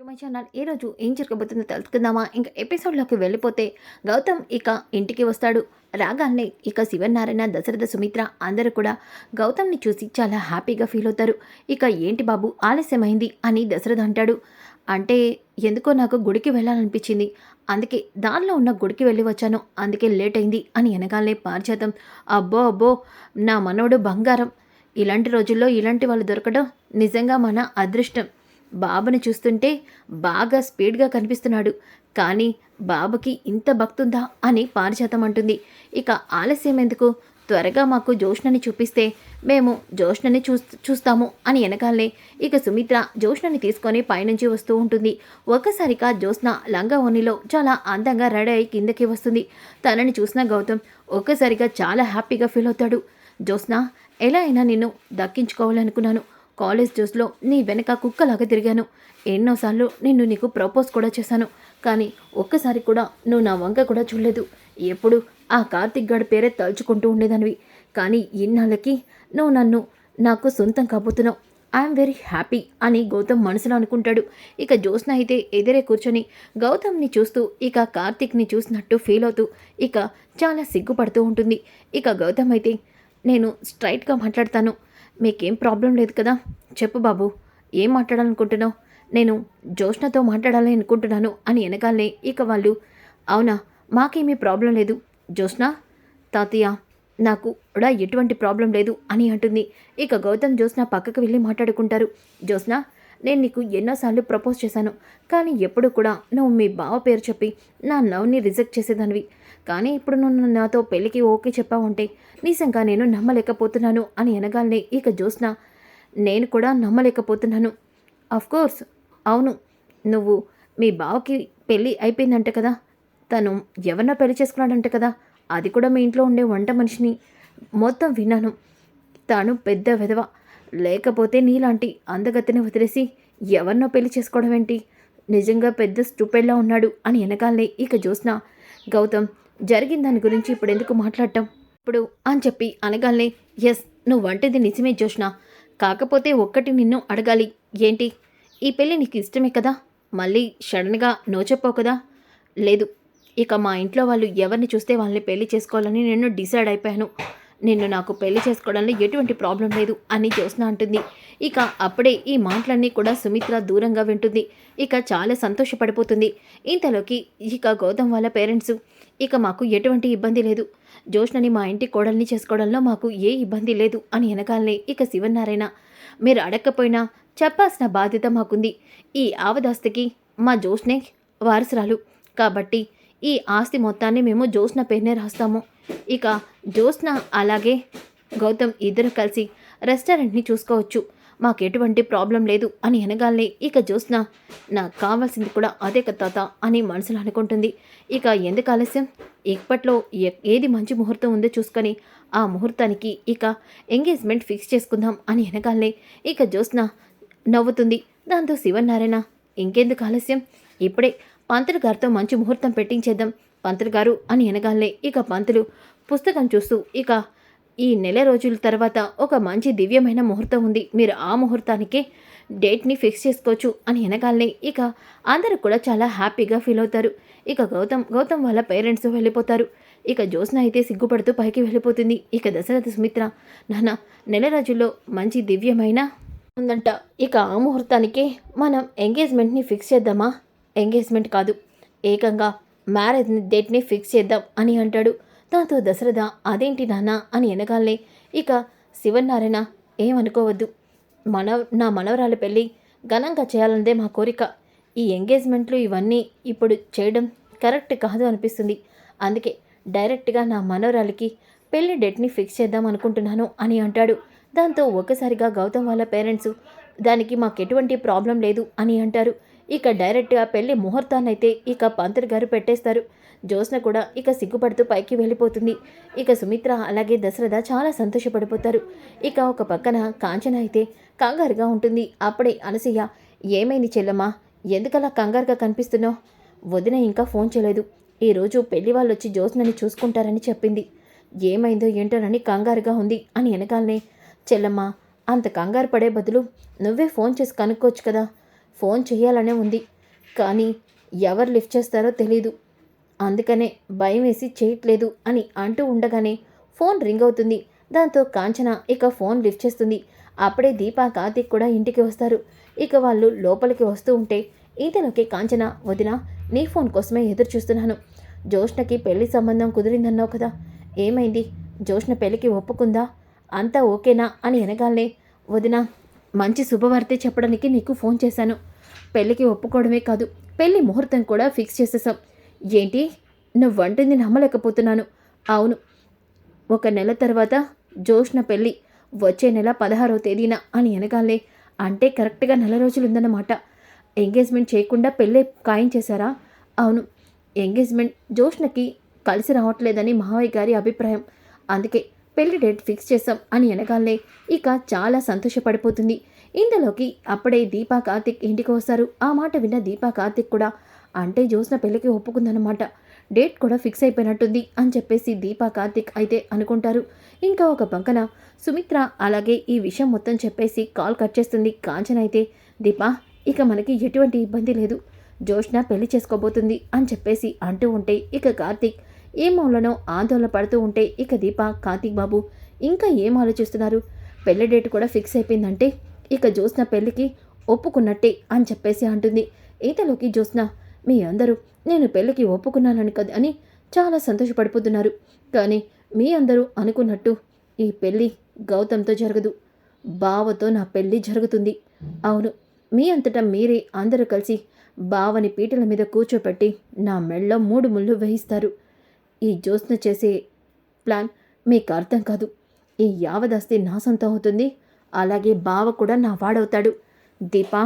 To my channel ఈరోజు ఏం జరగబోతుందో తెలుసుకుందామా? ఇంకా ఎపిసోడ్లోకి వెళ్ళిపోతే గౌతమ్ ఇక ఇంటికి వస్తాడు. రాగానే ఇక శివనారాయణ దశరథ సుమిత్ర అందరూ కూడా గౌతమ్ని చూసి చాలా హ్యాపీగా ఫీల్ అవుతారు. ఇక ఏంటి బాబు ఆలస్యమైంది అని దశరథ అంటాడు. అంటే ఎందుకో నాకు గుడికి వెళ్ళాలనిపించింది. అందుకే దానిలో ఉన్న గుడికి వెళ్ళి వచ్చాను. అందుకే లేట్ అయింది అని వెనకాలే పారిచేతం అబ్బో అబ్బో నా మనవడు బంగారం. ఇలాంటి రోజుల్లో ఇలాంటి వాళ్ళు దొరకడం నిజంగా మన అదృష్టం. బాబుని చూస్తుంటే బాగా స్పీడ్గా కనిపిస్తున్నాడు. కానీ బాబుకి ఇంత భక్తుందా అని పారిజాతం అంటుంది. ఇక ఆలస్యం ఎందుకు? త్వరగా మాకు జోష్ణని చూపిస్తే మేము జోష్ణని చూ చూస్తాము అని వెనకాలే ఇక సుమిత్ర జోష్ణని తీసుకొని పైనుంచి వస్తూ ఉంటుంది. ఒక్కసారిగా జోష్ణ లంగా ఓనిలో చాలా అందంగా రెడీ అయి కిందకి వస్తుంది. తనని చూసిన గౌతమ్ ఒక్కసారిగా చాలా హ్యాపీగా ఫీల్ అవుతాడు. జోష్ణ ఎలా అయినా నిన్ను దక్కించుకోవాలనుకున్నాను. కాలేజ్ డేస్లో నీ వెనక కుక్కలాగా తిరిగాను. ఎన్నోసార్లు నిన్ను నీకు ప్రపోజ్ కూడా చేశాను. కానీ ఒక్కసారి కూడా నువ్వు నా వంక కూడా చూడలేదు. ఎప్పుడు ఆ కార్తిక్ గడి పేరే తలుచుకుంటూ ఉండేదానివి. కానీ ఇన్నాళ్ళకి నువ్వు నన్ను నాకు సొంతం కాబోతున్నావు. ఐఎమ్ వెరీ హ్యాపీ అని గౌతమ్ మనసులో అనుకుంటాడు. ఇక జ్యోత్స్న అయితే ఎదురే కూర్చొని గౌతమ్ని చూస్తూ ఇక కార్తిక్ని చూసినట్టు ఫీల్ అవుతూ ఇక చాలా సిగ్గుపడుతూ ఉంటుంది. ఇక గౌతమ్ అయితే నేను స్ట్రైట్గా మాట్లాడతాను. మీకేం ప్రాబ్లం లేదు కదా? చెప్పు బాబు ఏం మాట్లాడాలనుకుంటున్నావు? నేను జోష్నతో మాట్లాడాలని అనుకుంటున్నాను అని వెనకాలే ఇక వాళ్ళు. అవునా మాకేమీ ప్రాబ్లం లేదు. జోష్న తాతయ్య నాకు కూడా ఎటువంటి ప్రాబ్లం లేదు అని అంటుంది. ఇక గౌతమ్ జోష్న పక్కకు వెళ్ళి మాట్లాడుకుంటారు. జోష్న నేను నీకు ఎన్నోసార్లు ప్రపోజ్ చేశాను కానీ ఎప్పుడు కూడా నువ్వు మీ బావ పేరు చెప్పి నా లవ్ని రిజెక్ట్ చేసేదానివి. కానీ ఇప్పుడు నువ్వు నాతో పెళ్ళికి ఓకే చెప్పావంటే నిజంగా నేను నమ్మలేకపోతున్నాను అని అనగానే ఇక జ్యోత్స్న నేను కూడా నమ్మలేకపోతున్నాను. కోర్స్ అవును నువ్వు మీ బావకి పెళ్ళి అయిపోయిందంట కదా. తను ఎవరినో పెళ్ళి చేసుకున్నాడంట కదా. అది కూడా మీ ఇంట్లో ఉండే వంట మనిషిని మొత్తం విన్నాను. తాను పెద్ద విధవ లేకపోతే నీలాంటి అందగతిని వదిలేసి ఎవరినో పెళ్ళి చేసుకోవడం ఏంటి? నిజంగా పెద్ద స్టూపెడ్లా ఉన్నాడు అని వెనకాలే ఇక జ్యోత్స్న గౌతమ్ జరిగిన దాని గురించి ఇప్పుడు ఎందుకు మాట్లాడటం? ఇప్పుడు అని చెప్పి అనగానే ఎస్ నువ్వు వంటిది నిజమే జోష్ణ కాకపోతే ఒక్కటి నిన్ను అడగాలి. ఏంటి? ఈ పెళ్ళి నీకు ఇష్టమే కదా? మళ్ళీ సడన్గా నో చెప్పావు కదా? లేదు. ఇక మా ఇంట్లో వాళ్ళు ఎవరిని చూస్తే వాళ్ళని పెళ్ళి చేసుకోవాలని నేను డిసైడ్ అయిపోయాను. నిన్ను నాకు పెళ్ళి చేసుకోవడంలో ఎటువంటి ప్రాబ్లం లేదు అని జ్యోత్స్న అంటుంది. ఇక అప్పుడే ఈ మాటలన్నీ కూడా సుమిత్ర దూరంగా వింటుంది. ఇక చాలా సంతోషపడిపోతుంది. ఇంతలోకి ఇక గౌతమ్ వాళ్ళ పేరెంట్స్ ఇక మాకు ఎటువంటి ఇబ్బంది లేదు. జోష్నని మా ఇంటి కోడల్ని చేసుకోవడంలో మాకు ఏ ఇబ్బంది లేదు అని వెనకాలనే ఇక శివనారాయణ మీరు అడగకపోయినా చెప్పాల్సిన బాధ్యత మాకుంది. ఈ ఆవదాస్తికి మా జోష్నే వారసురాలు. కాబట్టి ఈ ఆస్తి మొత్తాన్ని మేము జోష్న పేరునే రాస్తాము. ఇక జోష్న అలాగే గౌతమ్ ఇద్దరు కలిసి రెస్టారెంట్ని చూసుకోవచ్చు. మాకు ఎటువంటి ప్రాబ్లం లేదు అని అనగానే ఇక జ్యోత్స్న నాకు కావాల్సింది కూడా అదే తాత అని మనసులో అనుకుంటుంది. ఇక ఎందుకు ఆలస్యం? ఇప్పట్లో ఏ- ఏది మంచి ముహూర్తం ఉందో చూసుకొని ఆ ముహూర్తానికి ఇక ఎంగేజ్మెంట్ ఫిక్స్ చేసుకుందాం అని అనగానే ఇక జ్యోత్స్న నవ్వుతుంది. దాంతో శివనారాయణ ఇంకెందుకు ఆలస్యం? ఇప్పుడే పంతులు గారితో మంచి ముహూర్తం పెట్టించేద్దాం పంతులు గారు అని అనగానే ఇక పంతులు పుస్తకం చూస్తూ ఇక ఈ నెల రోజుల తర్వాత ఒక మంచి దివ్యమైన ముహూర్తం ఉంది. మీరు ఆ ముహూర్తానికే డేట్ని ఫిక్స్ చేసుకోవచ్చు అని వెనకాలనే ఇక అందరూ కూడా చాలా హ్యాపీగా ఫీల్ అవుతారు. ఇక గౌతమ్ గౌతమ్ వాళ్ళ పేరెంట్స్ వెళ్ళిపోతారు. ఇక జ్యోత్స్న అయితే సిగ్గుపడుతూ పైకి వెళ్ళిపోతుంది. ఇక దశరథ సుమిత్ర నాన్న నెల రోజుల్లో మంచి దివ్యమైన ఉందంట. ఇక ఆ ముహూర్తానికే మనం ఎంగేజ్మెంట్ని ఫిక్స్ చేద్దామా? ఎంగేజ్మెంట్ కాదు. ఏకంగా మ్యారేజ్ డేట్ని ఫిక్స్ చేద్దాం అని అంటాడు. దాంతో దశరథ అదేంటి నాన్న అని ఎనగాలే. ఇక శివనారాయణ ఏమనుకోవద్దు. మన నా మనవరాలి పెళ్ళి ఘనంగా చేయాలన్నదే మా కోరిక. ఈ ఎంగేజ్మెంట్లు ఇవన్నీ ఇప్పుడు చేయడం కరెక్ట్ కాదు అనిపిస్తుంది. అందుకే డైరెక్ట్గా నా మనవరాలికి పెళ్ళి డేట్ని ఫిక్స్ చేద్దాం అనుకుంటున్నాను అని అంటాడు. దాంతో ఒక్కసారిగా గౌతమ్ వాళ్ళ పేరెంట్స్ దానికి మాకు ఎటువంటి ప్రాబ్లం లేదు అని అంటారు. ఇక డైరెక్ట్గా పెళ్ళి ముహూర్తాన్నైతే ఇక పంతులు గారు పెట్టేస్తారు. జ్యోత్స్న కూడా ఇక సిగ్గుపడుతూ పైకి వెళ్ళిపోతుంది. ఇక సుమిత్ర అలాగే దశరథ చాలా సంతోషపడిపోతారు. ఇక ఒక పక్కన కాంచన అయితే కంగారుగా ఉంటుంది. అప్పుడే అనసూయ ఏమైంది చెల్లమ్మా? ఎందుకలా కంగారుగా కనిపిస్తున్నావు? వదిన ఇంకా ఫోన్ చేయలేదు. ఈరోజు పెళ్ళి వాళ్ళు వచ్చి జ్యోత్స్నని చూసుకుంటారని చెప్పింది. ఏమైందో ఏంటోనని కంగారుగా ఉంది అని వెనకాలనే చెల్లమ్మ అంత కంగారు పడే బదులు నువ్వే ఫోన్ చేసి కనుక్కోవచ్చు కదా. ఫోన్ చేయాలనే ఉంది. కానీ ఎవరు లిఫ్ట్ చేస్తారో తెలీదు. అందుకనే భయం వేసి చేయట్లేదు అని అంటూ ఉండగానే ఫోన్ రింగ్ అవుతుంది. దాంతో కాంచన ఇక ఫోన్ లిఫ్ట్ చేస్తుంది. అప్పుడే దీపా కార్తీక్ కూడా ఇంటికి వస్తారు. ఇక వాళ్ళు లోపలికి వస్తూ ఉంటే ఇంతలోకి కాంచన వదిన నీ ఫోన్ కోసమే ఎదురు చూస్తున్నాను. జోష్ణకి పెళ్ళి సంబంధం కుదిరిందన్నావు కదా. ఏమైంది? జోష్ణ పెళ్ళికి ఒప్పుకుందా? అంతా ఓకేనా? అని అనగానే వదిన మంచి శుభవార్త చెప్పడానికి నీకు ఫోన్ చేశాను. పెళ్ళికి ఒప్పుకోవడమే కాదు పెళ్ళి ముహూర్తం కూడా ఫిక్స్ చేసేసాం ఏంటి? నువ్వు వంటింది నమ్మలేకపోతున్నాను. అవును. ఒక నెల తర్వాత జోష్న పెళ్ళి వచ్చే నెల పదహారవ తేదీన అని అనగాలే. అంటే కరెక్ట్గా నెల రోజులు ఉందన్నమాట ఎంగేజ్మెంట్ చేయకుండా పెళ్ళే ఖాయం చేశారా? అవును. ఎంగేజ్మెంట్ జోష్నకి కలిసి రావట్లేదని మావయ్య గారి అభిప్రాయం. అందుకే పెళ్ళి డేట్ ఫిక్స్ చేశాం అని అనగానే ఇక చాలా సంతోషపడిపోతుంది. ఇందులోకి అప్పుడే దీపా కార్తిక్ ఇంటికి వస్తారు. ఆ మాట విన్న దీపా కార్తిక్ కూడా అంటే జ్యోత్స్న పెళ్ళికి ఒప్పుకుందనమాట డేట్ కూడా ఫిక్స్ అయిపోయినట్టుంది అని చెప్పేసి దీపా కార్తిక్ అయితే అనుకుంటారు. ఇంకా ఒక బంకన సుమిత్ర అలాగే ఈ విషయం మొత్తం చెప్పేసి కాల్ కట్ చేస్తుంది కాంచన అయితే. దీపా ఇక మనకి ఎటువంటి ఇబ్బంది లేదు. జోష్న పెళ్ళి చేసుకోబోతుంది అని చెప్పేసి అంటూ ఉంటే ఇక కార్తిక్ ఏ మూలనో ఆందోళన పడుతూ ఉంటే ఇక దీప కార్తీక్ బాబు ఇంకా ఏం ఆలోచిస్తున్నారు? పెళ్ళి డేట్ కూడా ఫిక్స్ అయిపోయిందంటే ఇక జ్యోత్స్న పెళ్ళికి ఒప్పుకున్నట్టే అని చెప్పేసి అంటుంది. ఈతలోకి జ్యోత్స్న మీ అందరూ నేను పెళ్ళికి ఒప్పుకున్నానని కదా అని చాలా సంతోషపడిపోతున్నారు. కానీ మీ అందరూ అనుకున్నట్టు ఈ పెళ్ళి గౌతమ్తో జరగదు. బావతో నా పెళ్ళి జరుగుతుంది. అవును మీ అంతటా మీరే అందరూ కలిసి బావని పీటల మీద కూర్చోపెట్టి నా మెళ్ళలో మూడు ముళ్ళు వేయిస్తారు. ఈ జ్యోత్స్న చేసే ప్లాన్ మీకు అర్థం కాదు. ఈ యావదాస్తి నా సొంతం అవుతుంది. అలాగే బావ కూడా నా వాడవుతాడు. దీపా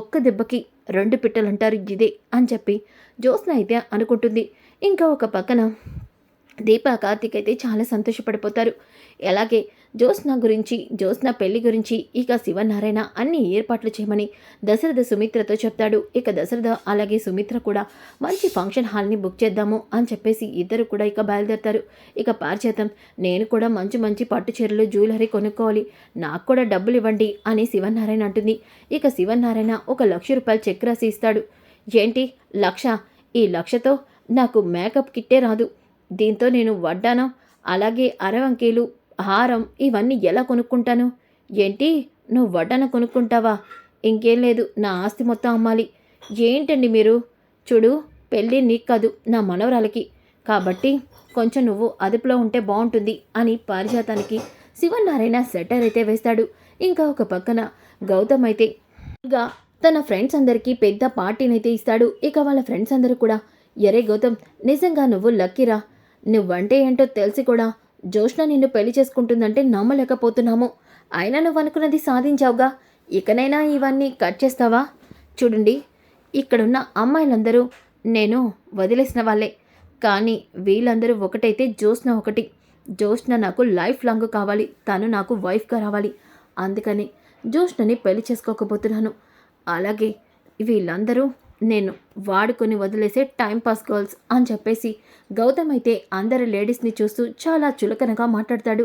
ఒక్క దెబ్బకి రెండు పిట్టలంటారు ఇదే అని చెప్పి జ్యోత్స్న అయితే అనుకుంటుంది. ఇంకా ఒక పక్కన దీపా కార్తీక్ అయితే చాలా సంతోషపడిపోతారు. ఎలాగే జ్యోత్స్న గురించి జ్యోత్స్న పెళ్ళి గురించి ఇక శివనారాయణ అన్ని ఏర్పాట్లు చేయమని దశరథ సుమిత్రతో చెప్తాడు. ఇక దశరథ అలాగే సుమిత్ర కూడా మంచి ఫంక్షన్ హాల్ని బుక్ చేద్దాము అని చెప్పేసి ఇద్దరు కూడా ఇక బయలుదేరతారు. ఇక పారిచేతం నేను కూడా మంచి మంచి పట్టు చీరలు జ్యువెలరీ కొనుక్కోవాలి. నాకు కూడా డబ్బులు ఇవ్వండి అని శివనారాయణ అంటుంది. ఇక శివనారాయణ ఒక లక్ష రూపాయలు చెక్ రాసి ఇస్తాడు. ఏంటి? లక్ష? ఈ లక్షతో నాకు మేకప్ కిట్టే రాదు. దీంతో నేను వడ్డానం? అలాగే అరవంకీలు హారం ఇవన్నీ ఎలా కొనుక్కుంటాను? ఏంటి? నువ్వు వడ్డన కొనుక్కుంటావా? ఇంకేం లేదు నా ఆస్తి మొత్తం అమ్మాలి. ఏంటండి మీరు? చూడు పెళ్ళి నీకు కాదు నా మనవరాలకి. కాబట్టి కొంచెం నువ్వు అదుపులో ఉంటే బాగుంటుంది అని పారిజాతానికి శివనారాయణ సెటర్ అయితే వేస్తాడు. ఇంకా ఒక పక్కన గౌతమ్ అయితే ఇక తన ఫ్రెండ్స్ అందరికీ పెద్ద పార్టీనైతే ఇస్తాడు. ఇక వాళ్ళ ఫ్రెండ్స్ అందరూ కూడా ఎరే గౌతమ్ నిజంగా నువ్వు లక్కీరా? నువ్వంటే ఏంటో తెలిసి కూడా జోష్న నిన్ను పెళ్ళి చేసుకుంటుందంటే నమ్మలేకపోతున్నాము. అయినా నువ్వు అనుకున్నది సాధించావుగా. ఇకనైనా ఇవన్నీ కట్ చేస్తావా? చూడండి ఇక్కడున్న అమ్మాయిలందరూ నేను వదిలేసిన వాళ్ళే. కానీ వీళ్ళందరూ ఒకటైతే జోష్న ఒకటి. జోష్న నాకు లైఫ్ లాంగ్ కావాలి. తను నాకు వైఫ్గా రావాలి. అందుకని జోష్నని పెళ్ళి చేసుకోకపోతున్నాను. అలాగే వీళ్ళందరూ నేను వాడుకొని వదిలేసే టైంపాస్ గర్ల్స్ అని చెప్పేసి గౌతమ్ అయితే అందరి లేడీస్ని చూస్తూ చాలా చులకనగా మాట్లాడతాడు.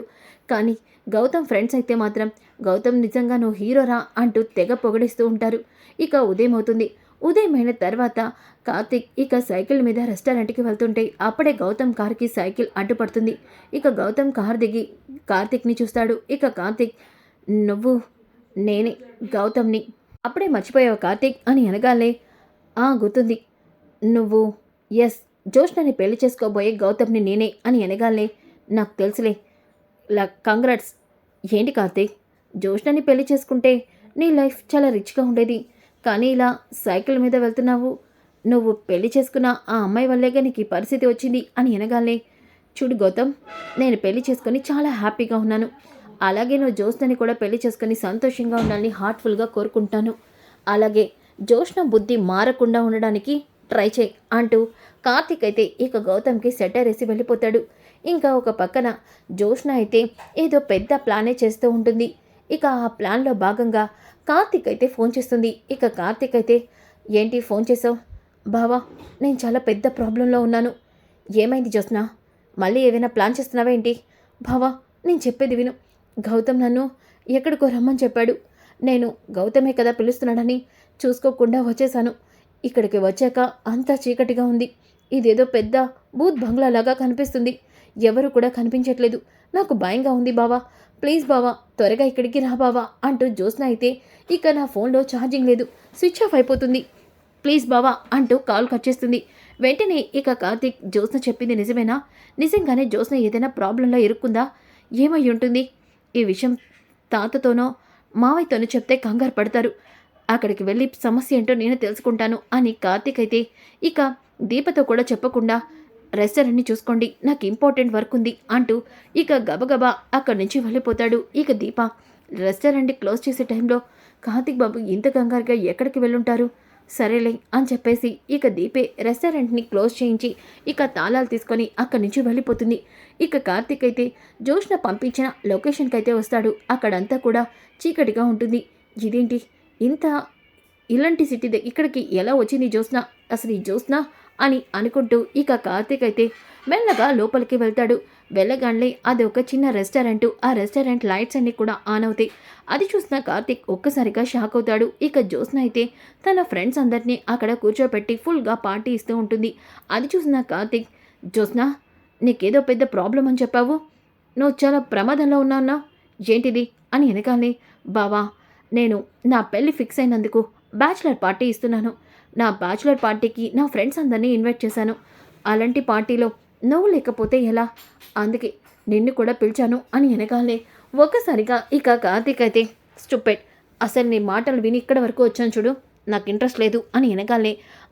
కానీ గౌతమ్ ఫ్రెండ్స్ అయితే మాత్రం గౌతమ్ నిజంగా నువ్వు హీరోరా అంటూ తెగ పొగడిస్తూ ఉంటారు. ఇక ఉదయం అవుతుంది. ఉదయం అయిన తర్వాత కార్తిక్ ఇక సైకిల్ మీద రెస్టారెంట్కి వెళ్తుంటే అప్పుడే గౌతమ్ కార్కి సైకిల్ అడ్డుపడుతుంది. ఇక గౌతమ్ కార్ దిగి కార్తిక్ని చూస్తాడు. ఇక కార్తిక్ నువ్వు నేనే గౌతమ్ని. అప్పుడే మర్చిపోయావు కార్తిక్ అని అనగాలే ఆ గుర్తుంది. నువ్వు ఎస్ జోష్నని పెళ్ళి చేసుకోబోయే గౌతమ్ని నేనే అని అనగాలే. నాకు తెలుసులే. లా కంగ్రాట్స్ ఏంటి కార్తీక్? జోష్నని పెళ్ళి చేసుకుంటే నీ లైఫ్ చాలా రిచ్గా ఉండేది. కానీ ఇలా సైకిల్ మీద వెళ్తున్నావు. నువ్వు పెళ్ళి చేసుకున్న ఆ అమ్మాయి వల్లేగా నీకు ఈ పరిస్థితి వచ్చింది అని అనగాలే. చూడు గౌతమ్ నేను పెళ్ళి చేసుకొని చాలా హ్యాపీగా ఉన్నాను. అలాగే నువ్వు జోష్నని కూడా పెళ్ళి చేసుకొని సంతోషంగా ఉండాలని హార్ట్ఫుల్గా కోరుకుంటాను. అలాగే జోష్న బుద్ధి మారకుండా ఉండడానికి ట్రై చేయి అంటూ కార్తిక్ అయితే ఇక గౌతమ్కి సెటర్ వేసి వెళ్ళిపోతాడు. ఇంకా ఒక పక్కన జోష్న అయితే ఏదో పెద్ద ప్లానే చేస్తూ ఉంటుంది. ఇక ఆ ప్లాన్లో భాగంగా కార్తిక్ అయితే ఫోన్ చేస్తుంది. ఇక కార్తిక్ అయితే ఏంటి ఫోన్ చేసావు? బావా నేను చాలా పెద్ద ప్రాబ్లంలో ఉన్నాను. ఏమైంది జోష్ణ? మళ్ళీ ఏదైనా ప్లాన్ చేస్తున్నావా ఏంటి? బావా నేను చెప్పేది విను. గౌతమ్ నన్ను ఎక్కడికో రమ్మని చెప్పాడు. నేను గౌతమే కదా పిలుస్తున్నాడని చూసుకోకుండా వచ్చేసాను ఇక్కడికి వచ్చాక అంతా చీకటిగా ఉంది. ఇదేదో పెద్ద బూత్ బంగ్లాలాగా కనిపిస్తుంది. ఎవరు కూడా కనిపించట్లేదు. నాకు భయంగా ఉంది బావా. ప్లీజ్ బావా త్వరగా ఇక్కడికి రా బావా అంటూ జ్యోత్స్న అయితే ఇక నా ఫోన్లో ఛార్జింగ్ లేదు. స్విచ్ ఆఫ్ అయిపోతుంది. ప్లీజ్ బావా అంటూ కాల్ కట్ చేస్తుంది. వెంటనే ఇక కార్తీక్ జ్యోత్స్న చెప్పింది నిజమేనా? నిజంగానే జ్యోత్స్న ఏదైనా ప్రాబ్లంలో ఇరుక్కుందా? ఏమై ఉంటుంది ఈ విషయం తాతతోనో మావయ్యతోనో చెప్తే కంగారు పడతారు. అక్కడికి వెళ్ళి సమస్య ఏంటో నేను తెలుసుకుంటాను అని కార్తీక్ అయితే ఇక దీపతో కూడా చెప్పకుండా రెస్టారెంట్ని చూసుకోండి నాకు ఇంపార్టెంట్ వర్క్ ఉంది అంటూ ఇక గబగబా అక్కడి నుంచి వెళ్ళిపోతాడు. ఇక దీప రెస్టారెంట్ క్లోజ్ చేసే టైంలో కార్తీక్ బాబు ఇంత కంగారుగా ఎక్కడికి వెళ్ళుంటారు? సరేలే అని చెప్పేసి ఇక దీపే రెస్టారెంట్ని క్లోజ్ చేయించి ఇక తాళాలు తీసుకొని అక్కడి నుంచి వెళ్ళిపోతుంది. ఇక కార్తీక్ అయితే జోష్న పంపించిన లొకేషన్కి అయితే వస్తాడు. అక్కడంతా కూడా చీకటిగా ఉంటుంది. ఇదేంటి? ఇంత ఇలాంటి సిటీ ఇక్కడికి ఎలా వచ్చింది జ్యోత్స్న? అసలు ఈ జ్యోత్స్న? అని అనుకుంటూ ఇక కార్తీక్ అయితే మెల్లగా లోపలికి వెళ్తాడు. వెళ్ళగానే అది ఒక చిన్న రెస్టారెంట్ ఆ రెస్టారెంట్ లైట్స్ అన్ని కూడా ఆన్ అవుతాయి. అది చూసిన కార్తీక్ ఒక్కసారిగా షాక్ అవుతాడు. ఇక జ్యోత్స్న అయితే తన ఫ్రెండ్స్ అందరినీ అక్కడ కూర్చోబెట్టి ఫుల్గా పార్టీ ఇస్తూ ఉంటుంది. అది చూసిన కార్తీక్ జ్యోత్స్న నీకేదో పెద్ద ప్రాబ్లం అని చెప్పావు? నువ్వు చాలా ప్రమాదంలో ఉన్నావునా ఏంటిది? అని వెనకాలే బావా నేను నా పెళ్ళి ఫిక్స్ అయినందుకు బ్యాచిలర్ పార్టీ ఇస్తున్నాను. నా బ్యాచిలర్ పార్టీకి నా ఫ్రెండ్స్ అందరినీ ఇన్వైట్ చేశాను. అలాంటి పార్టీలో నువ్వు లేకపోతే ఎలా? అందుకే నిన్ను కూడా పిలిచాను అని వెనకాలే ఒక్కసారిగా ఇక కార్తీక్ అయితే స్టూపెడ్ అసలు నీ మాటలు విని ఇక్కడ వరకు వచ్చాను చూడు. నాకు ఇంట్రెస్ట్ లేదు అని వెనకాలే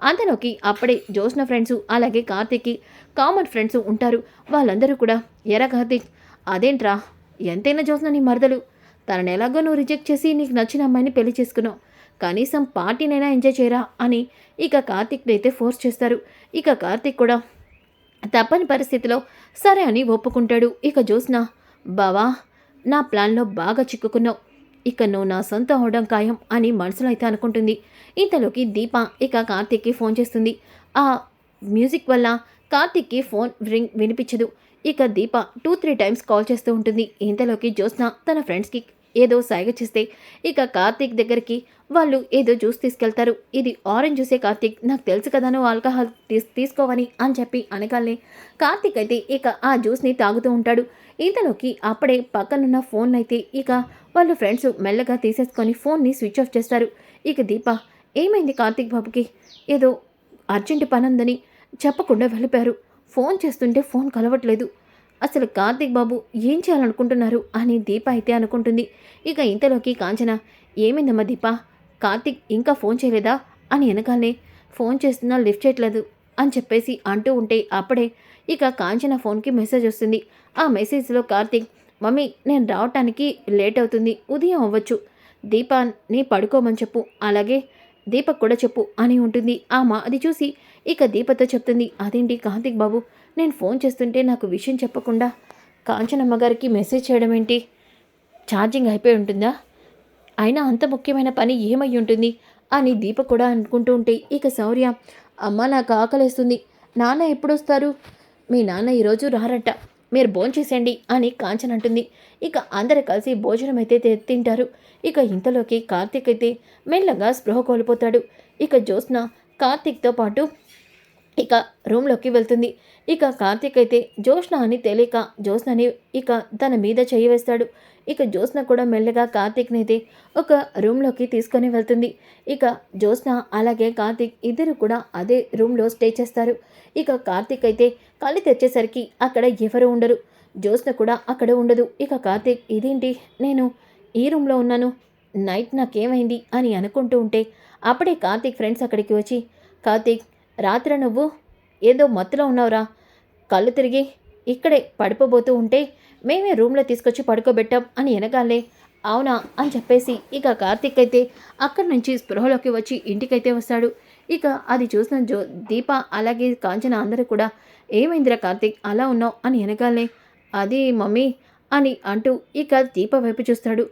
అంతలోకి అప్పుడే జోష్న ఫ్రెండ్స్ అలాగే కార్తీక్కి కామన్ ఫ్రెండ్స్ ఉంటారు. వాళ్ళందరూ కూడా ఎరా కార్తీక్ అదేంట్రా? ఎంతైనా జోష్న నీ మరదలు. తనని ఎలాగో నువ్వు రిజెక్ట్ చేసి నీకు నచ్చిన అమ్మాయిని పెళ్ళి చేసుకున్నావు. కనీసం పార్టీనైనా ఎంజాయ్ చేయరా అని ఇక కార్తిక్ని అయితే ఫోర్స్ చేస్తారు. ఇక కార్తిక్ కూడా తప్పని పరిస్థితిలో సరే అని ఒప్పుకుంటాడు. ఇక జోస్న బావా నా ప్లాన్లో బాగా చిక్కుకున్నావు. ఇక నువ్వు నా సొంత అవడం ఖాయం అని మనసులో అయితే అనుకుంటుంది. ఇంతలోకి దీప ఇక కార్తిక్కి ఫోన్ చేస్తుంది. ఆ మ్యూజిక్ వల్ల కార్తిక్కి ఫోన్ రింగ్ వినిపించదు. ఇక Deepa two three times call చేస్తూ ఉంటుంది. ఇంతలోకి జ్యోత్స్న తన ఫ్రెండ్స్కి ఏదో సాయిగ చేస్తే ఇక కార్తీక్ దగ్గరికి వాళ్ళు ఏదో జ్యూస్ తీసుకెళ్తారు. ఇది ఆరెంజ్ జ్యూసే కార్తీక్. నాకు తెలుసు కదా నువ్వు ఆల్కహాల్ తీస్ తీసుకోవని అని చెప్పి అనగానే కార్తీక్ అయితే ఇక ఆ జ్యూస్ని తాగుతూ ఉంటాడు. ఇంతలోకి అప్పుడే పక్కనున్న ఫోన్ అయితే ఇక వాళ్ళ ఫ్రెండ్స్ మెల్లగా తీసేసుకొని ఫోన్ని స్విచ్ ఆఫ్ చేస్తారు. ఇక దీప ఏమైంది కార్తీక్ బాబుకి? ఏదో అర్జెంట్ పని ఉందని చెప్పకుండా వెళ్ళిపోయారు. ఫోన్ చేస్తుంటే ఫోన్ కలవట్లేదు. అసలు కార్తిక్ బాబు ఏం చేయాలనుకుంటున్నారు అని దీప అయితే అనుకుంటుంది. ఇక ఇంతలోకి కాంచన ఏమైందమ్మా దీప? కార్తీక్ ఇంకా ఫోన్ చేయలేదా? అని వెనకాలే ఫోన్ చేస్తున్నా లిఫ్ట్ చేయట్లేదు అని చెప్పేసి అంటూ ఉంటే అప్పుడే ఇక కాంచన ఫోన్కి మెసేజ్ వస్తుంది. ఆ మెసేజ్లో కార్తీక్ మమ్మీ నేను రావటానికి లేట్ అవుతుంది ఉదయం అవ్వచ్చు. దీపాన్ని పడుకోమని చెప్పు. అలాగే దీపక్ కూడా చెప్పు అని ఉంటుంది. ఆ మా అది చూసి ఇక దీపతో చెప్తుంది అదేంటి కార్తిక్ బాబు? నేను ఫోన్ చేస్తుంటే నాకు విషయం చెప్పకుండా కాంచనమ్మ గారికి మెసేజ్ చేయడం ఏంటి? ఛార్జింగ్ అయిపోయి ఉంటుందా? అయినా అంత ముఖ్యమైన పని ఏమై ఉంటుంది? అని దీప కూడా అనుకుంటూ ఉంటే ఇక శౌర్య అమ్మ నాకు ఆకలేస్తుంది. నాన్న ఎప్పుడు వస్తారు మీ నాన్న ఈరోజు రారట. మీరు భోంచేసేయండి అని కాంచన్ అంటుంది. ఇక అందరు కలిసి భోజనం అయితే తింటారు. ఇక ఇంతలోకి కార్తీక్ అయితే మెల్లగా స్పృహ కోల్పోతాడు. ఇక జ్యోత్స్న కార్తీక్తో పాటు ఇక రూమ్లోకి వెళ్తుంది. ఇక కార్తీక్ అయితే జ్యోత్స్న అని తెలియక జ్యోత్స్నని ఇక తన మీద చేయి వేస్తాడు. ఇక జ్యోత్స్న కూడా మెల్లగా కార్తీక్ని అయితే ఒక రూమ్లోకి తీసుకొని వెళ్తుంది. ఇక జ్యోత్స్న అలాగే కార్తీక్ ఇద్దరు కూడా అదే రూమ్లో స్టే చేస్తారు. ఇక కార్తీక్ అయితే కళ్ళు తెచ్చేసరికి అక్కడ ఎవరు ఉండరు. జ్యోత్స్న కూడా అక్కడ ఉండదు. ఇక కార్తీక్ ఇదేంటి? నేను ఈ రూమ్లో ఉన్నాను. నైట్ నాకేమైంది? అని అనుకుంటూ ఉంటే అప్పుడే కార్తీక్ ఫ్రెండ్స్ అక్కడికి వచ్చి కార్తీక్ రాత్రి నువ్వు ఏదో మత్తులో ఉన్నావురా. కళ్ళు తిరిగి ఇక్కడే పడిపోబోతూ ఉంటే మేమే రూమ్లో తీసుకొచ్చి పడుకోబెట్టాం అని ఎనగాలే. అవునా అని చెప్పేసి ఇక కార్తీక్ అయితే అక్కడి నుంచి స్పృహలోకి వచ్చి ఇంటికైతే వస్తాడు. ఇక అది చూసిన జో దీప అలాగే కాంచన అందరూ కూడా ఏమైందిరా కార్తీక్ అలా ఉన్నావు? అని వెనగాలే అది మమ్మీ అని అంటూ ఇక దీప వైపు చూస్తాడు.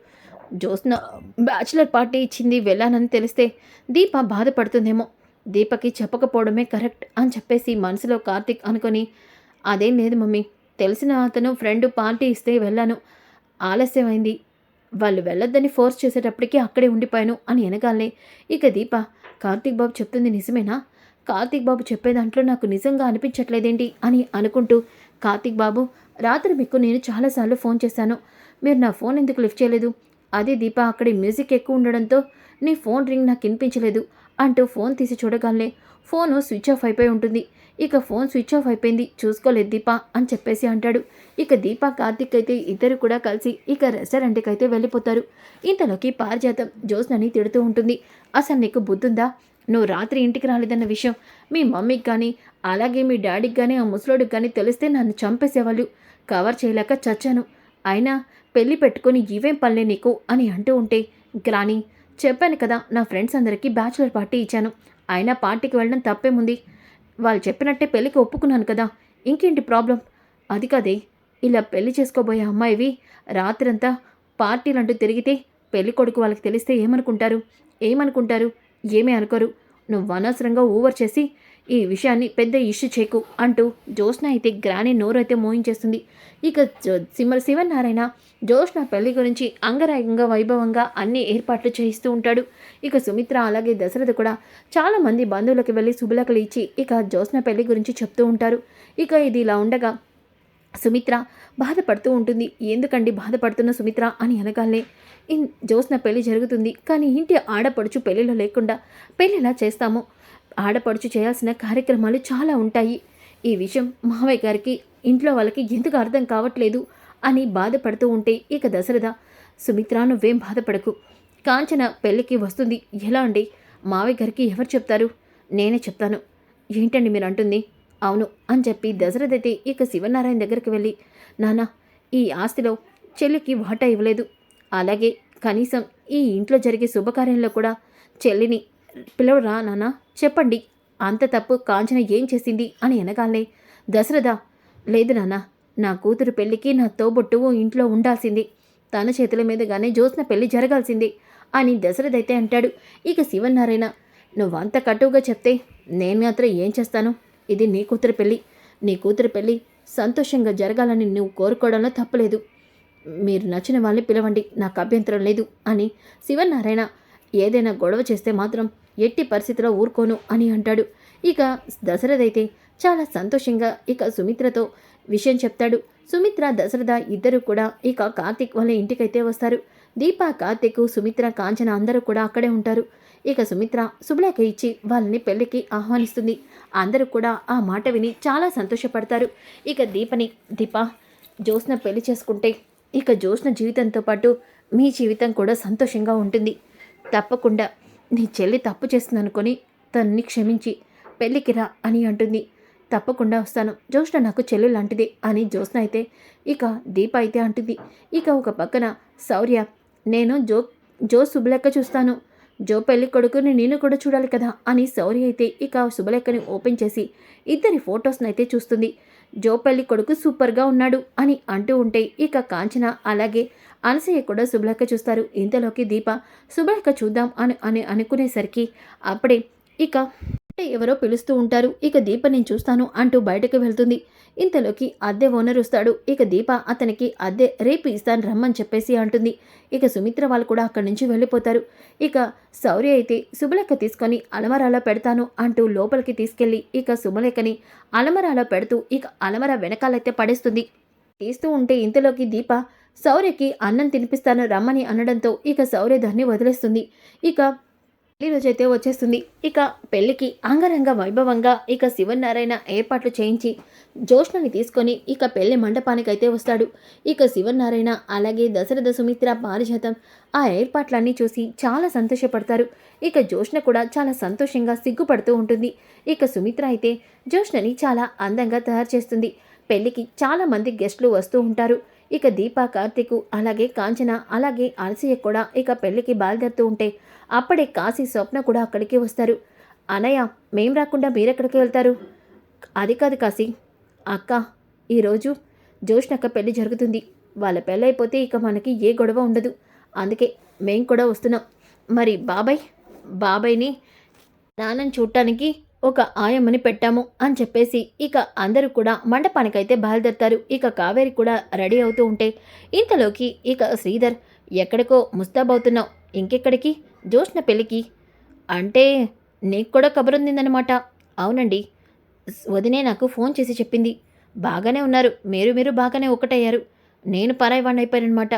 జ్యోత్స్న బ్యాచిలర్ పార్టీ ఇచ్చింది వెళ్ళానని తెలిస్తే దీప బాధపడుతుందేమో దీపకి చెప్పకపోవడమే కరెక్ట్ అని చెప్పేసి మనసులో కార్తీక్ అనుకొని అదేం లేదు మమ్మీ తెలిసిన అతను ఫ్రెండ్ పార్టీ ఇస్తే వెళ్ళాను. ఆలస్యమైంది. వాళ్ళు వెళ్ళొద్దని ఫోర్స్ చేసేటప్పటికి అక్కడే ఉండిపోయాను అని వెనగాలనే ఇక దీప కార్తీక్ బాబు చెప్తుంది నిజమేనా? కార్తీక్ బాబు చెప్పే దాంట్లో నాకు నిజంగా అనిపించట్లేదేంటి? అని అనుకుంటూ కార్తీక్ బాబు రాత్రి మీకు నేను చాలాసార్లు ఫోన్ చేశాను. మీరు నా ఫోన్ ఎందుకు లిఫ్ట్ చేయలేదు? అదే దీప అక్కడి మ్యూజిక్ ఎక్కువ ఉండడంతో నీ ఫోన్ రింగ్ నాకు వినిపించలేదు. అంటూ ఫోన్ తీసి చూడగానే ఫోను స్విచ్ ఆఫ్ అయిపోయి ఉంటుంది. ఇక ఫోన్ స్విచ్ ఆఫ్ అయిపోయింది. చూసుకోలేదు దీప అని చెప్పేసి అంటాడు. ఇక దీప కార్తిక్ అయితే ఇద్దరు కూడా కలిసి ఇక రెస్టారెంట్కి అయితే వెళ్ళిపోతారు. ఇంతలోకి పారిజాతం జ్యోత్స్నని తిడుతూ ఉంటుంది. అసలు నీకు బుద్ధుందా? నువ్వు రాత్రి ఇంటికి రాలేదన్న విషయం. మీ మమ్మీకి కానీ అలాగే మీ డాడీకి కానీ ఆ ముసలోడికి కానీ తెలిస్తే నన్ను చంపేసేవాళ్ళు. కవర్ చేయలేక చచ్చాను. అయినా పెళ్ళి పెట్టుకొని ఇవేం పనులే నీకు? అని అంటూ ఉంటే గ్రాని చెప్పాను కదా నా ఫ్రెండ్స్ అందరికీ బ్యాచులర్ పార్టీ ఇచ్చాను. అయినా పార్టీకి వెళ్ళడం తప్పేముంది? వాళ్ళు చెప్పినట్టే పెళ్ళికి ఒప్పుకున్నాను కదా ఇంకేంటి ప్రాబ్లం? అది కదే ఇలా పెళ్ళి చేసుకోబోయే అమ్మాయివి రాత్రంతా పార్టీలంటూ తిరిగితే పెళ్ళి కొడుకు వాళ్ళకి తెలిస్తే ఏమనుకుంటారు? ఏమనుకుంటారు? ఏమీ అనుకోరు. నువ్వు అనవసరంగా ఓవర్ చేసి ఈ విషయాన్ని పెద్ద ఇష్యూ చేకు అంటూ జ్యోత్స్న అయితే గ్రాని నోరు అయితే మోయించేస్తుంది. ఇక జో- సిమ శివనారాయణ జ్యోత్స్న పెళ్ళి గురించి అంగరంగ వైభవంగా అన్ని ఏర్పాట్లు చేయిస్తూ ఉంటాడు. ఇక సుమిత్ర అలాగే దశరథ కూడా చాలామంది బంధువులకు వెళ్ళి శుభలకలు ఇచ్చి ఇక జోష్న పెళ్ళి గురించి చెప్తూ ఉంటారు. ఇక ఇది ఇలా ఉండగా సుమిత్ర బాధపడుతూ ఉంటుంది. ఎందుకండి బాధపడుతున్న సుమిత్ర అని అనగానే ఇన్ జ్యోత్స్న పెళ్ళి జరుగుతుంది కానీ ఇంటి ఆడపడుచు పెళ్ళిలో లేకుండా పెళ్ళిలా చేస్తాము? ఆడపడుచు చేయాల్సిన కార్యక్రమాలు చాలా ఉంటాయి. ఈ విషయం మావయ్య గారికి ఇంట్లో వాళ్ళకి ఎందుకు అర్థం కావట్లేదు? అని బాధపడుతూ ఉంటే ఇక దశరథ సుమిత్ర నువ్వేం బాధపడకు. కాంచన పెళ్ళికి వస్తుంది. ఎలా అండి? మావయ్య గారికి ఎవరు చెప్తారు? నేనే చెప్తాను. ఏంటండి మీరు అంటుంది. అవును అని చెప్పి దశరథ అయితే ఇక శివనారాయణ దగ్గరికి వెళ్ళి నాన్న ఈ ఆస్తిలో చెల్లికి వాటా ఇవ్వలేదు. అలాగే కనీసం ఈ ఇంట్లో జరిగే శుభకార్యంలో కూడా చెల్లిని పిలవరా నాన్న? చెప్పండి. అంత తప్పు కాంచన ఏం చేసింది? అని అనగానే దశరథ లేదు నాన్న. నా కూతురు పెళ్ళికి నా తోబొట్టువు ఇంట్లో ఉండాల్సింది. తన చేతుల మీదుగానే జ్యోత్స్న పెళ్ళి జరగాల్సింది అని దశరథ అయితే అంటాడు. ఇక శివనారాయణ నువ్వంత కటువుగా చెప్తే నేను మాత్రం ఏం చేస్తాను? ఇది నీ కూతురు పెళ్ళి. నీ కూతురు పెళ్ళి సంతోషంగా జరగాలని నువ్వు కోరుకోవడంలో తప్పలేదు. మీరు నచ్చిన వాళ్ళని పిలవండి నాకు అభ్యంతరం లేదు అని శివనారాయణ ఏదైనా గొడవ చేస్తే మాత్రం ఎట్టి పరిస్థితిలో ఊరుకోను అని అంటాడు. ఇక దశరథ అయితే చాలా సంతోషంగా ఇక సుమిత్రతో విషయం చెప్తాడు. సుమిత్ర దశరథ ఇద్దరు కూడా ఇక కార్తిక్ వాళ్ళ ఇంటికైతే వస్తారు. దీప కార్తిక్ సుమిత్ర కాంచన అందరూ కూడా అక్కడే ఉంటారు. ఇక సుమిత్ర శుభ్లేఖ ఇచ్చి వాళ్ళని పెళ్ళికి ఆహ్వానిస్తుంది. అందరూ కూడా ఆ మాట విని చాలా సంతోషపడతారు. ఇక దీపని దీప జ్యోత్స్న పెళ్ళి చేసుకుంటే ఇక జ్యోత్స్న జీవితంతో పాటు మీ జీవితం కూడా సంతోషంగా ఉంటుంది. తప్పకుండా నీ చెల్లి తప్పు చేస్తుందనుకొని తనని క్షమించి పెళ్ళికి రా అని అంటుంది. తప్పకుండా వస్తాను. జ్యోష్ణ నాకు చెల్లు లాంటిది అని జ్యోత్స్న అయితే ఇక దీప అయితే అంటుంది. ఇక ఒక పక్కన శౌర్య నేను జో జో శుభలెక్క చూస్తాను. జో పెళ్ళి కొడుకుని నేను కూడా చూడాలి కదా అని శౌర్య అయితే ఇక శుభలేఖని ఓపెన్ చేసి ఇద్దరి ఫొటోస్ని అయితే చూస్తుంది. జో పెళ్ళి కొడుకు సూపర్గా ఉన్నాడు అని అంటూ ఉంటే ఇక కాంచన అలాగే అనసయ్య కూడా శుభలేఖ చూస్తారు. ఇంతలోకి దీప శుభలేఖ చూద్దాం అని అని అనుకునేసరికి అప్పుడే ఇక ఎవరో పిలుస్తూ ఉంటారు. ఇక దీప నేను చూస్తాను అంటూ బయటకు వెళ్తుంది. ఇంతలోకి అద్దె ఓనర్ వస్తాడు. ఇక దీప అతనికి అద్దె రేపు ఇస్తాను రమ్మని చెప్పేసి అంటుంది. ఇక సుమిత్ర వాళ్ళు కూడా అక్కడి నుంచి వెళ్ళిపోతారు. ఇక శౌర్య అయితే శుభలేఖ తీసుకొని అలమరాలో పెడతాను అంటూ లోపలికి తీసుకెళ్ళి ఇక శుభలేఖని అలమరాలో పెడుతూ ఇక అలమర వెనకాలైతే పడేస్తుంది. తీస్తూ ఉంటే ఇంతలోకి దీప శౌర్యకి అన్నం తినిపిస్తాను రమ్మని అనడంతో ఇక శౌర్య దాన్ని వదిలేస్తుంది. ఇక పెళ్ళి రోజైతే వచ్చేస్తుంది. ఇక పెళ్ళికి అంగరంగ వైభవంగా ఇక శివనారాయణ ఏర్పాట్లు చేయించి జోష్ణని తీసుకొని ఇక పెళ్ళి మండపానికైతే వస్తాడు. ఇక శివనారాయణ అలాగే దశరథ సుమిత్ర పారిజాతం ఆ ఏర్పాట్లన్నీ చూసి చాలా సంతోషపడతారు. ఇక జోష్ణ కూడా చాలా సంతోషంగా సిగ్గుపడుతూ ఉంటుంది. ఇక సుమిత్ర అయితే జోష్ణని చాలా అందంగా తయారు చేస్తుంది. పెళ్ళికి చాలా మంది గెస్టులు వస్తూ ఉంటారు. ఇక దీప కార్తీకు అలాగే కాంచన అలాగే అలసియ కూడా ఇక పెళ్ళికి బయలుదేరుతూ ఉంటే అప్పుడే కాశీ స్వప్న కూడా అక్కడికి వస్తారు. అనయ్య మేం రాకుండా మీరెక్కడికి వెళ్తారు? అది కాదు కాశీ. అక్క ఈరోజు జోష్నక్క పెళ్ళి జరుగుతుంది. వాళ్ళ పెళ్ళైపోతే ఇక మనకి ఏ గొడవ ఉండదు. అందుకే మేం కూడా వస్తున్నాం. మరి బాబాయ్ బాబాయ్ని నాన్నని చూడటానికి ఒక ఆయమ్మని పెట్టాము అని చెప్పేసి ఇక అందరూ కూడా మండపానికైతే బయలుదేరతారు. ఇక కావేరి కూడా రెడీ అవుతూ ఉంటే ఇంతలోకి ఇక శ్రీధర్ ఎక్కడికో ముస్తాబవుతున్నావు ఇంకెక్కడికి? జోష్న పెళ్ళికి. అంటే నీకు కూడా కబురుందిందనమాట. అవునండి. వదినే నాకు ఫోన్ చేసి చెప్పింది. బాగానే ఉన్నారు. మీరు మీరు బాగానే ఒకటయ్యారు నేను పరాయి అయిపోయానమాట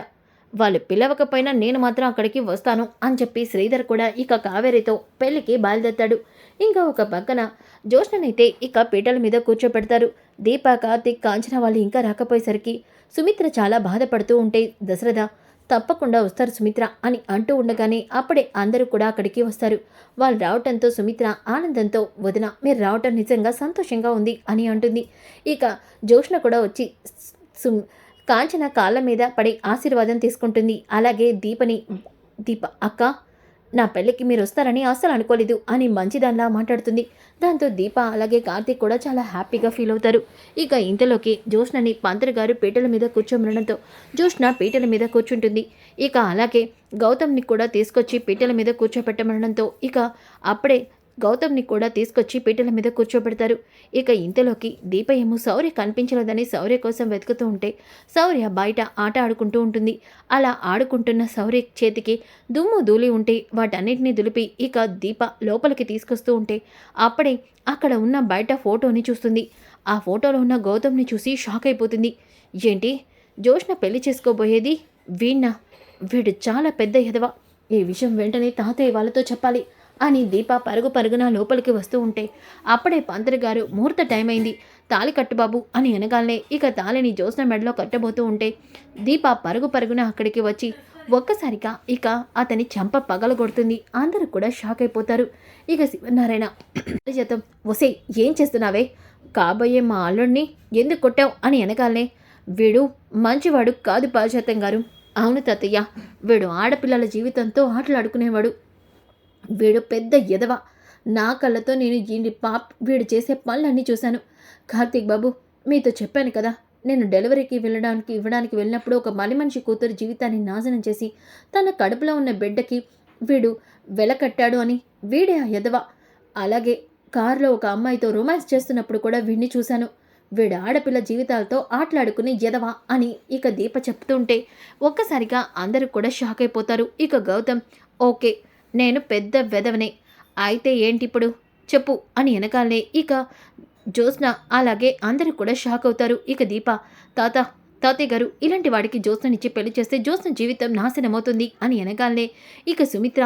వాళ్ళు పిలవకపోయినా నేను మాత్రం అక్కడికి వస్తాను అని చెప్పి శ్రీధర్ కూడా ఇక కావేరితో పెళ్ళికి బయలుదేరతాడు. ఇంకా ఒక పక్కన జోష్ననైతే ఇక పీటల మీద కూర్చోపెడతారు దీప కార్తిక్ కాంచన వాళ్ళు ఇంకా రాకపోయేసరికి సుమిత్ర చాలా బాధపడుతూ ఉంటే దశరథ తప్పకుండా వస్తారు సుమిత్ర అని అంటూ ఉండగానే అప్పుడే అందరూ కూడా అక్కడికి వస్తారు. వాళ్ళు రావటంతో సుమిత్ర ఆనందంతో వదిన మీరు రావటం నిజంగా సంతోషంగా ఉంది అని అంటుంది. ఇక జోష్ణ కూడా వచ్చి సు కాంచన కాళ్ళ మీద పడి ఆశీర్వాదం తీసుకుంటుంది. అలాగే దీపని దీప అక్క నా పెళ్ళికి మీరు వస్తారని అస్సలు అనుకోలేదు అని మంచిదానిలా మాట్లాడుతుంది. దాంతో దీప అలాగే కార్తీక్ కూడా చాలా హ్యాపీగా ఫీల్ అవుతారు. ఇక ఇంతలోకి జ్యోష్ణని పంతులు గారు పీటల మీద కూర్చోమనడంతో జ్యోష్ణ పీటల మీద కూర్చుంటుంది. ఇక అలాగే గౌతమ్ని కూడా తీసుకొచ్చి పీటల మీద కూర్చోపెట్టమనడంతో ఇక అప్పుడే గౌతమ్ని కూడా తీసుకొచ్చి పీటల మీద కూర్చోబెడతారు. ఇక ఇంతలోకి దీప ఏమో శౌర్య కనిపించలేదని శౌర్య కోసం వెతుకుతూ ఉంటే శౌర్య బయట ఆట ఆడుకుంటూ ఉంటుంది. అలా ఆడుకుంటున్న శౌర్య చేతికి దుమ్ము ధూళి ఉంటే వాటన్నిటిని దులిపి ఇక దీప లోపలికి తీసుకొస్తూ ఉంటే అప్పుడే అక్కడ ఉన్న బయట ఫోటోని చూస్తుంది. ఆ ఫోటోలో ఉన్న గౌతమ్ని చూసి షాక్ అయిపోతుంది. ఏంటి? జోష్న పెళ్ళి చేసుకోబోయేది వీణ్ణ? వీడు చాలా పెద్ద ఎదవ ఈ విషయం వెంటనే తాతయ్య వాళ్ళతో చెప్పాలి. అని దీప పరుగు పరుగున లోపలికి వస్తూ ఉంటే అప్పుడే పంతులు గారు ముహూర్త టైం అయింది. తాళి కట్టుబాబు అని అనగానే ఇక తాళిని జ్యోత్స్న మెడలో కట్టబోతూ ఉంటే దీప పరుగు పరుగున అక్కడికి వచ్చి ఒక్కసారిగా ఇక అతని చెంప పగలగొడుతుంది. అందరూ కూడా షాక్ అయిపోతారు. ఇక శివనారాయణ జతం ఒసే ఏం చేస్తున్నావే? కాబోయే మా అల్లుడిని ఎందుకు కొట్టావు? అని అనగానే వీడు మంచివాడు కాదు పాశ్చాత్యం గారు. అవును తాతయ్య వీడు ఆడపిల్లల జీవితంతో ఆటలాడుకునేవాడు. వీడు పెద్ద ఎదవ నా కళ్ళతో నేను ఈ పాప్ వీడు చేసే పనులన్నీ చూశాను. కార్తీక్ బాబు మీతో చెప్పాను కదా నేను డెలివరీకి వెళ్ళడానికి ఇవ్వడానికి వెళ్ళినప్పుడు ఒక మలి మనిషి కూతురు జీవితాన్ని నాశనం చేసి తన కడుపులో ఉన్న బిడ్డకి వీడు వెలకట్టాడు అని వీడే ఆ ఎదవ అలాగే కారులో ఒక అమ్మాయితో రొమాన్స్ చేస్తున్నప్పుడు కూడా వీడిని చూశాను. వీడు ఆడపిల్ల జీవితాలతో ఆటలాడుకుని ఎదవ అని ఇక దీప చెప్తుంటే ఒక్కసారిగా అందరూ కూడా షాక్ అయిపోతారు. ఇక గౌతమ్ ఓకే నేను పెద్ద వెదవనే అయితే ఏంటి ఇప్పుడు చెప్పు అని వెనకాలనే. ఇక జ్యోత్స్న అలాగే అందరూ కూడా షాక్ అవుతారు. ఇక దీప తాత తాతయ్య గారు ఇలాంటి వాడికి జ్యోత్స్ననిచ్చి పెళ్ళి చేస్తే జ్యోత్స్న జీవితం నాశనమవుతుంది అని వెనకాలనే. ఇక సుమిత్ర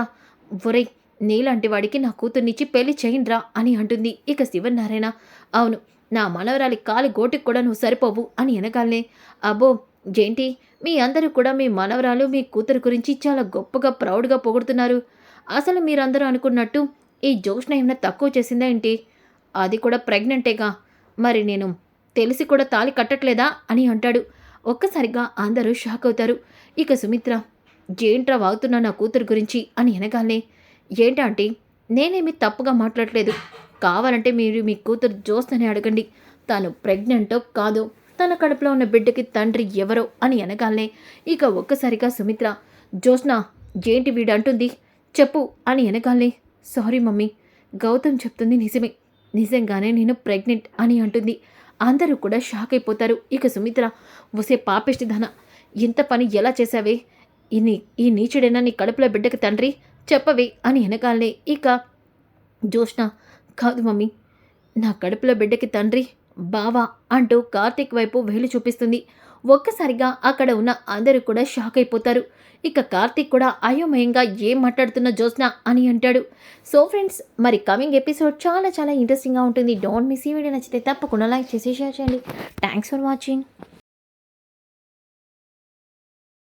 ఒరై నీలాంటి వాడికి నా కూతుర్నిచ్చి పెళ్ళి చేయండిరా అని అంటుంది. ఇక శివనారాయణ అవును నా మనవరాలి కాలి గోటికి కూడా నువ్వు సరిపోవు అని వెనకాలనే. అబ్బో ఏంటి మీ అందరూ కూడా మీ మనవరాలు మీ కూతురు గురించి చాలా గొప్పగా ప్రౌడ్గా పొగుడుతున్నారు. అసలు మీరందరూ అనుకున్నట్టు ఈ జోష్ణ ఏమైనా తక్కువ చేసిందా ఏంటి? అది కూడా ప్రెగ్నెంటేగా. మరి నేను తెలిసి కూడా తాళి కట్టట్లేదా అని అంటాడు. ఒక్కసారిగా అందరూ షాక్ అవుతారు. ఇక సుమిత్ర ఏంట్రా వాగుతున్నా నా కూతురు గురించి? అని అనగానే ఏంటా అంటే నేనేమి తప్పుగా మాట్లాడలేదు. కావాలంటే మీరు మీ కూతురు జోస్తని అడగండి. తాను ప్రెగ్నెంటో కాదో తన కడుపులో ఉన్న బిడ్డకి తండ్రి ఎవరో అని అనగానే ఇక ఒక్కసారిగా సుమిత్ర జోస్నా ఏంటి వీడంటుంది? చెప్పు అని అనగానే సారీ మమ్మీ గౌతమ్ చెప్తుంది నిజమే. నిజంగానే నేను ప్రెగ్నెంట్ అని అంటుంది. అందరూ కూడా షాక్ అయిపోతారు. ఇక సుమిత్ర వసే పాపిష్టి ధన ఇంత పని ఎలా చేశావే? ఈ ఈ నీచుడైనా నీ కడుపులో బిడ్డకి తండ్రి చెప్పవే అని వెనకాలనే ఇక జోష్ణ కాదు మమ్మీ నా కడుపులో బిడ్డకి తండ్రి బావా అంటూ కార్తీక్ వైపు వేలు చూపిస్తుంది. ఒక్కసారిగా అక్కడ ఉన్న అందరూ కూడా షాక్ అయిపోతారు. ఇక కార్తీక్ కూడా అయోమయంగా ఏం మాట్లాడుతున్న జ్యోత్స్న అని అంటాడు. సో ఫ్రెండ్స్ మరి కమింగ్ ఎపిసోడ్ చాలా చాలా ఇంట్రెస్టింగ్గా ఉంటుంది. డోంట్ మిస్ ఈ వీడియో నచ్చితే తప్పకుండా లైక్ చేసి షేర్ చేయండి. Thanks for watching